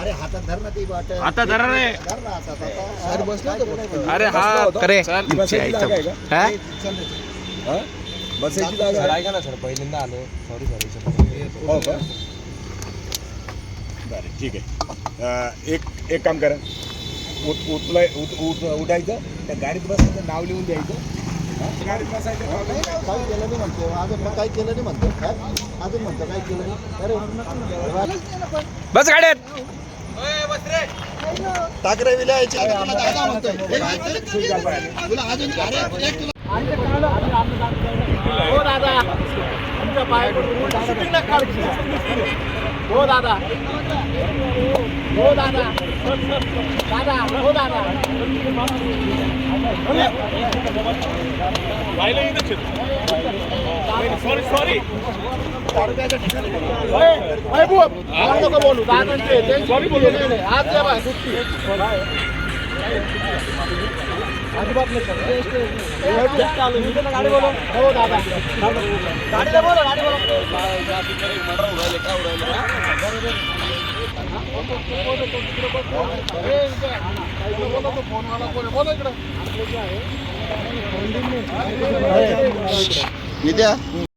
अरे हातात धर ना ती बॉटल आता धरा रे. धर ना हातात. आता अरे बसलो होतो अरे हा करे. बसायची जागा आहे का? हा? हा? बसायची जागा आहे? ऐका ना सर. पहिल्यांदा आलो. Sorry sorry. हो का? बरं ठीक आहे. अं, एक एक काम करा. उठ उठलाय उठ उठ उठायचं. त्या गाडीत बसायचं नाव लिहून द्यायचं. काही काय केलं नाही म्हणतो अजून मग काय केलं नाही म्हणतो काय? अजून म्हणतो काय केलं नाही अरे बस गाड्यात ठाकरे विलायचे तुला अजून हो दादा तुमच्या पाय हो दादा हो दादा दादा हो दादा सॉरी सॉरी नको बोलू दादांचे सॉरी बोलू नाही आज द्या बा सुट्टी अजिबात नाही गाडी बोलो हो दादा गाडीला बोलो गाडी बोलो